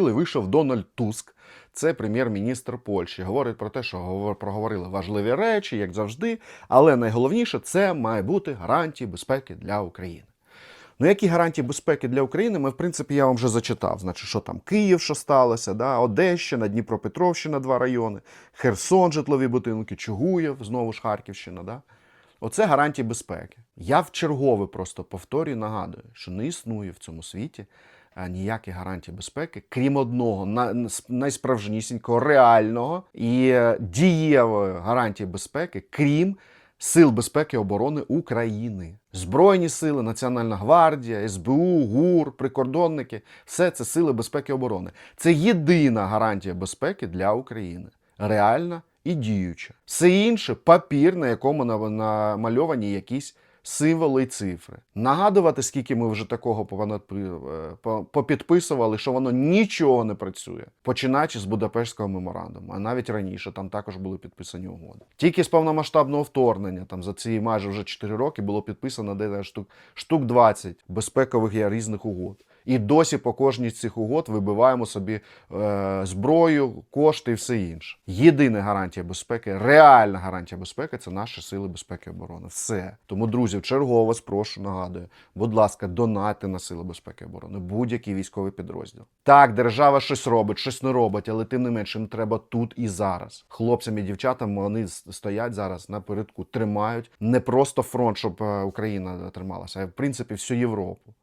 Вийшов Дональд Туск, це прем'єр-міністр Польщі. Говорить про те, що проговорили важливі речі, як завжди. Але найголовніше це має бути гарантії безпеки для України. Ну, які гарантії безпеки для України? Ми, в принципі, я вам вже зачитав. Значить, що там Київ, що сталося, да? Одещина, Дніпропетровщина, два райони, Херсон, житлові будинки, Чугуєв, знову ж Харківщина. Да? Оце гарантії безпеки. Я в чергове просто повторюю, нагадую, що не існує в цьому світі ніяких гарантій безпеки, крім одного, на- найсправжнісінького, реального і е, дієвої гарантії безпеки, крім Сил безпеки і оборони України. Збройні сили, Національна гвардія, СБУ, ГУР, прикордонники все це сили безпеки і оборони. Це єдина гарантія безпеки для України. Реальна і діюча. Все інше папір, на якому намальовані якісь символи і цифри. Нагадувати, скільки ми вже такого е, попідписували, що воно нічого не працює, починаючи з Будапештського меморандуму, а навіть раніше там також були підписані угоди. Тільки з повномасштабного вторгнення, там за ці майже вже 4 роки було підписано де штук, штук 20 безпекових є різних угод. І досі по кожній з цих угод вибиваємо собі е, зброю, кошти і все інше. Єдина гарантія безпеки, реальна гарантія безпеки це наші сили безпеки і оборони. Все. Тому, друзі, вчергово вас прошу, нагадую, будь ласка, донайте на сили безпеки і оборони, будь-який військовий підрозділ. Так, держава щось робить, щось не робить, але тим не менше їм треба тут і зараз. Хлопцям і дівчатам вони стоять зараз напередку, тримають не просто фронт, щоб е, Україна трималася, а в принципі всю Європу.